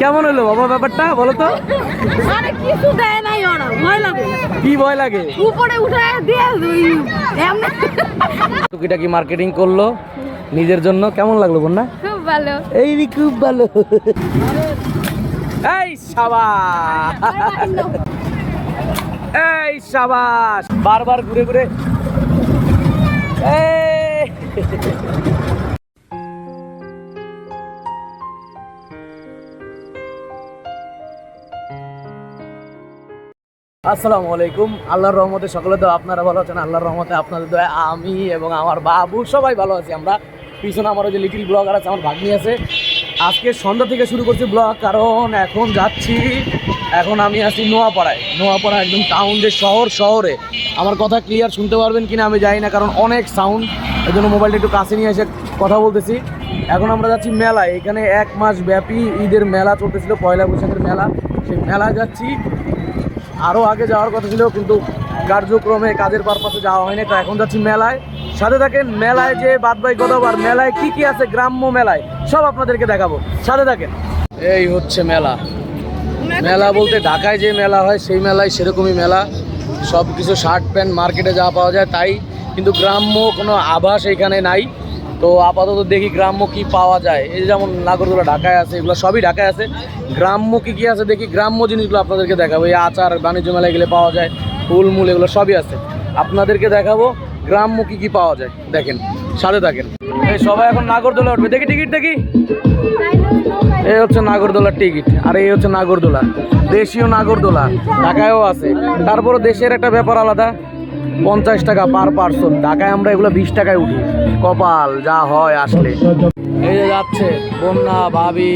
কেমন হলো বাবা ব্যাপারটা বলো তো? আরে কিছু দেয় নাই ওরা ভয় লাগে। কি ভয় লাগে? উপরে উঠে দিয়ে এমনি। টুকিটা কি মার্কেটিং করল নিজের জন্য। কেমন লাগল বন্যা? খুব ভালো। এই খুব ভালো। এই সাবাস। এই সাবাস। বারবার ঘুরে ঘুরে। এই। আসসালামু আলাইকুম। আল্লাহর রহমতে সকলে তো আপনারা ভালো আছেন, আল্লাহর রহমতে আপনাদের দয়া, আমি এবং আমার বাবু, সবাই ভালো আছি আমরা। পিছনে আমার ওই যে লিটিল ব্লগার আছে, আমার ভাগ্নি আছে। আজকে সন্ধ্যা থেকে শুরু করছি ব্লগ কারণ এখন যাচ্ছি, এখন আমি আছি নোয়াপাড়ায়। নোয়াপাড়া একদম টাউন যে শহর, শহরে। আমার কথা ক্লিয়ার শুনতে পারবেন কিনা আমি জানি না, কারণ অনেক সাউন্ড এই জন্য মোবাইলটা একটু কাছে নিয়ে এসে কথা বলতেছি। এখন আমরা যাচ্ছি মেলায়, এখানে এক মাস ব্যাপী ঈদের মেলা চলতেছিল, পয়লা বৈশাখের মেলা। সেই মেলায় যাচ্ছি আরও আগে যাওয়ার কথা ছিল, কিন্তু কার্যক্রমে কাজের পারপাসে যাওয়া হয়নি। তো এখন যাচ্ছি মেলায়। সাথে থাকেন মেলায় যে বাদ বাই গতবার মেলায় কি কি আছে, গ্রাম্য মেলায়, সব আপনাদেরকে দেখাবো। সাথে থাকেন। এই হচ্ছে মেলা। মেলা বলতে ঢাকায় যে মেলা হয়, সেই মেলায় সেরকমই মেলা। সব কিছু শার্ট প্যান্ট মার্কেটে যা পাওয়া যায় তাই। কিন্তু গ্রাম্য কোনো আভাস এখানে নাই। তো আপাতত দেখি গ্রাম্য কি পাওয়া যায়। এই যেমন নাগরদোলা ঢাকায় আছে, এগুলো সবই ঢাকায় আছে। গ্রাম্য কি কি আছে দেখি, গ্রাম্য জিনিসগুলো আপনাদেরকে দেখাবো। এই আচার, বাণিজ্য মেলায় গেলে পাওয়া যায়, ফুল, মূল এগুলো সবই আছে। আপনাদেরকে দেখাবো গ্রাম্য কি কি পাওয়া যায়। দেখেন, সাথে থাকেন। এই সবাই এখন নাগরদোলা উঠবে। দেখি টিকিট, দেখি। এই হচ্ছে নাগরদোলার টিকিট, আর এই হচ্ছে নাগরদোলা। দেশীয় নাগরদোলা, ঢাকায়ও আছে। তারপরে দেশের একটা ব্যাপার আলাদা। পঞ্চাশ টাকা পার পার্সন। ঢাকায় আমরা এগুলো বিশ টাকায় উঠি। কপাল, যা হয় আসলে। এই যে যাচ্ছে বন্যা, ভাবি,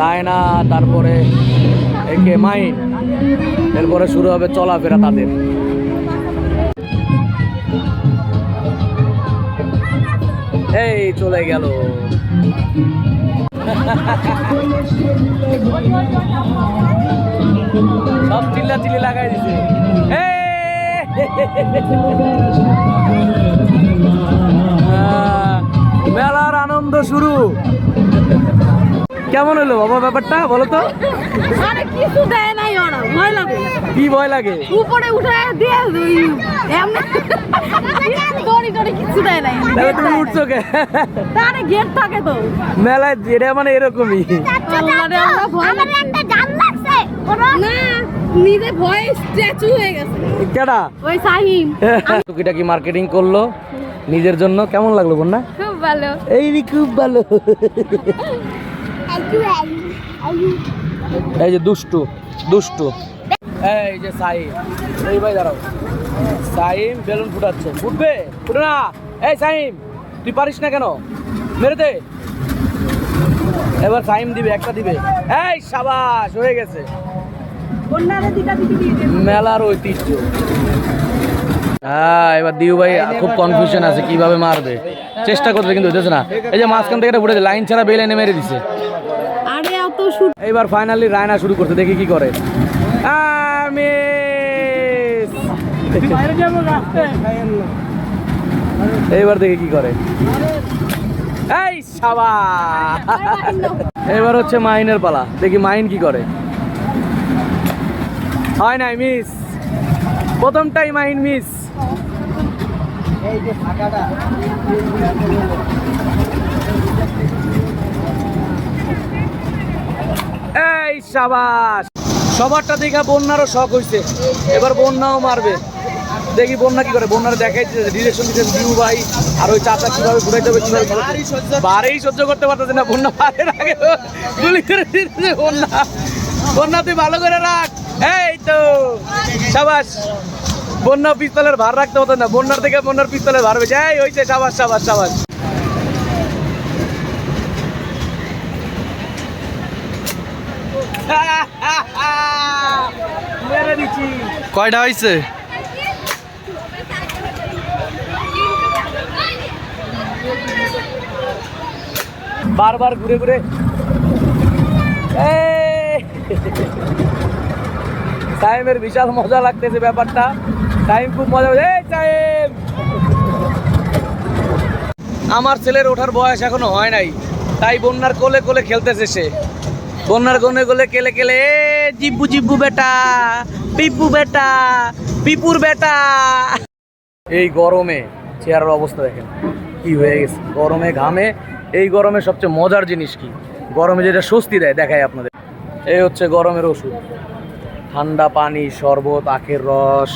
রায়না, তারপরে একে মাইন। এরপরে শুরু হবে চলাফেরা তাদের। এই চলে গেল। সব চিল্লা চিল্লি লাগাই দিছে। মেলার আনন্দ শুরু। কেমন হলো বাবা ব্যাপারটা বলো তো? আরে কিছু দেয় নাই ওরা ভয় লাগে। কি ভয় লাগে? উপরে উঠে দিয়ে এমনি দড়ি দড়ি কিছু দেয় নাই। তাহলে তুমি উঠছো কে? তারে গেট থাকে তো। মেলায় এটা মানে এরকমই। আমরা ভয় লাগে একটা জান লাগছে না। নিজে ভয় স্ট্যাচু হয়ে গেছে। কেডা? ওই সাহিম টুকিটা কি মার্কেটিং করল নিজের জন্য। কেমন লাগল বন্যা? খুব ভালো। এই রে, খুব ভালো। এই যে দুষ্টু দুষ্টু। এই যে সাইম এই ভাই দাঁড়াও। সাইম বেলুন ফুটাচ্ছে। ফুটবে? ফুটে না। এই সাইম তুই পারিস না কেন? মেরে দে। এবার সাইম দিবে একটা দিবে। এই সাবাস হয়ে গেছে। মেলার ঐতিহ্য হ্যাঁ এবার দিউ ভাই খুব কনফিউশন আছে কীভাবে মারবে চেষ্টা করতে কিন্তু হইতেছে না এই যে মাঝখান থেকে ফুটেছে লাইন ছাড়া বেল এনে মেরে দিছে এইবার ফাইনালি রায়না শুরু করতে দেখি কি করে! এইবার দেখি কি করে এই সাবা এবার হচ্ছে মাইনের পালা দেখি মাইন কি করে হয় নাই মিস প্রথমটাই মাইন মিস এই সাবাস! সবারটা দেখা বন্যারও শখ হইছে। এবার বন্যাও মারবে। দেখি বন্যা কি করে। বন্যার দেখাইছে ডিরেকশন দিতে দিউ ভাই আর ওই চাচা কীভাবে ঘুরাইতে হবে কীভাবে বারেই সহ্য করতে পারতেছে না বন্যা। পারের আগে গুলি করে দিতেছে বন্যা। বন্যা তুই ভালো করে রাখ। এই তো সাবাস বন্যা পিস্তলের ভার রাখতে হতো না বন্যার থেকে বন্যার পিস্তলের ভার হয়েছে। এই হয়েছে সাবাস সাবাস সাবাস। কয়টা হয়েছে? বারবার ঘুরে ঘুরে এই! সাইমের বিশাল মজা লাগতেছে ব্যাপারটা। টাইম খুব মজা সাইম! আমার ছেলের ওঠার বয়স এখনও হয় নাই। তাই বন্যার কোলে কোলে খেলতেছে সে। বন্যার কোলে কেলে কেলে এ, জিব্বু জিব্বু বেটা পিপু বেটা পিপুর বেটা। এই গরমে চেয়ারের অবস্থা দেখেন কি হয়ে গেছে। গরমে ঘামে এই গরমে সবচেয়ে মজার জিনিস কি? গরমে যেটা স্বস্তি দেয় দেখায় আপনাদের। এই হচ্ছে গরমের ওষুধ। ঠান্ডা পানি, শরবত, আখের রস,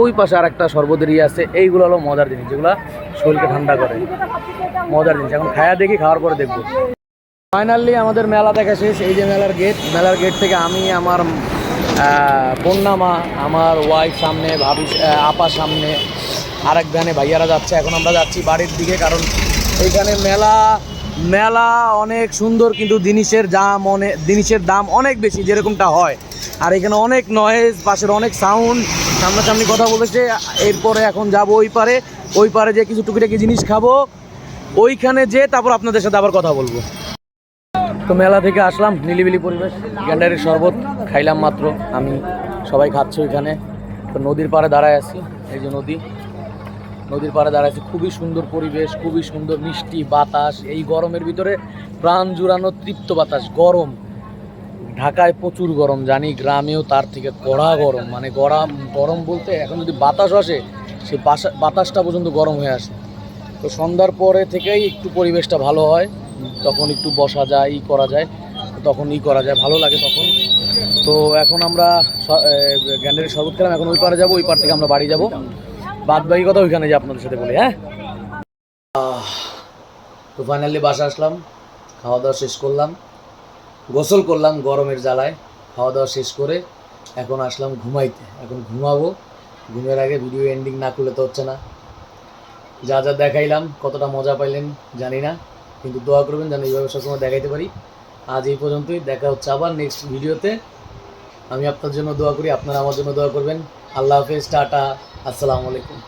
ওই পাশে আর একটা শরবতের ইয়ে আছে, এইগুলো হলো মজার জিনিস, যেগুলো শরীরকে ঠান্ডা করে। মজার জিনিস, এখন খায়া দেখি, খাওয়ার পরে দেখব। ফাইনালি আমাদের মেলা দেখা শেষ, এই যে মেলার গেট মেলার গেট থেকে আমি, আমার বন্যা মা আমার ওয়াইফ সামনে, ভাবি আপার আপা সামনে, আরেক ভ্যানে ভাইয়ারা যাচ্ছে, এখন আমরা যাচ্ছি বাড়ির দিকে, কারণ এইখানে মেলা মেলা অনেক সুন্দর, কিন্তু জিনিসের দাম অনেক জিনিসের দাম অনেক বেশি, যেরকমটা হয়। আর এখানে অনেক নয়েজ পাশের অনেক সাউন্ড সামনাসামনি কথা বলেছে। এরপরে এখন যাব ওই পারে ওই পারে যে কিছু টুকিটাকি জিনিস খাব, ওইখানে যে, তারপর আপনাদের সাথে আবার কথা বলব। তো মেলা থেকে আসলাম, নিলিবিলি পরিবেশ, গ্যান্ডারির শরবত খাইলাম মাত্র, আমি, সবাই খাচ্ছে ওইখানে। তো নদীর পাড়ে দাঁড়ায় আছি, এই যে নদী। নদীর পাড়ে দাঁড়ায় আছি, খুবই সুন্দর পরিবেশ, খুবই সুন্দর মিষ্টি বাতাস, এই গরমের ভিতরে প্রাণ জুড়ানো তৃপ্ত বাতাস, গরম। ঢাকায় প্রচুর গরম, জানি গ্রামেও তার থেকে কড়া গরম। মানে গরম গরম বলতে এখন যদি বাতাস আসে বাসা- বাতাসটা পর্যন্ত গরম হয়ে আসে। তো সন্ধ্যার পরে থেকেই একটু পরিবেশটা ভালো হয়। তখন একটু বসা যায়, ই করা যায়, তখন ই করা যায়, ভালো লাগে তখন। তো এখন আমরা গ্যান্ডারের শরবত খেলাম, এখন ওই পারে যাব, ওই পার থেকে আমরা বাড়ি যাব। বাদ বাকি কথা ওইখানে যাই আপনাদের সাথে বলি হ্যাঁ? তো ফাইনালি বাসা আসলাম, খাওয়া দাওয়া শেষ করলাম। গোসল করলাম গরমের জ্বালায়, খাওয়া দাওয়া শেষ করে এখন আসলাম ঘুমাইতে। এখন ঘুমাবো। ঘুমের আগে ভিডিও এন্ডিং না করলে তো হচ্ছে না। যা যা দেখাইলাম, কতটা মজা পাইলেন জানি না, কিন্তু দোয়া করবেন যেন এইভাবে সবসময় দেখাইতে পারি। আজ এই পর্যন্তই, দেখা হচ্ছে আবার নেক্সট ভিডিওতে আমি আপনার জন্য দোয়া করি, আপনারা আমার জন্য দোয়া করবেন। আল্লাহ হাফেজ, টাটা, আসসালামু আলাইকুম।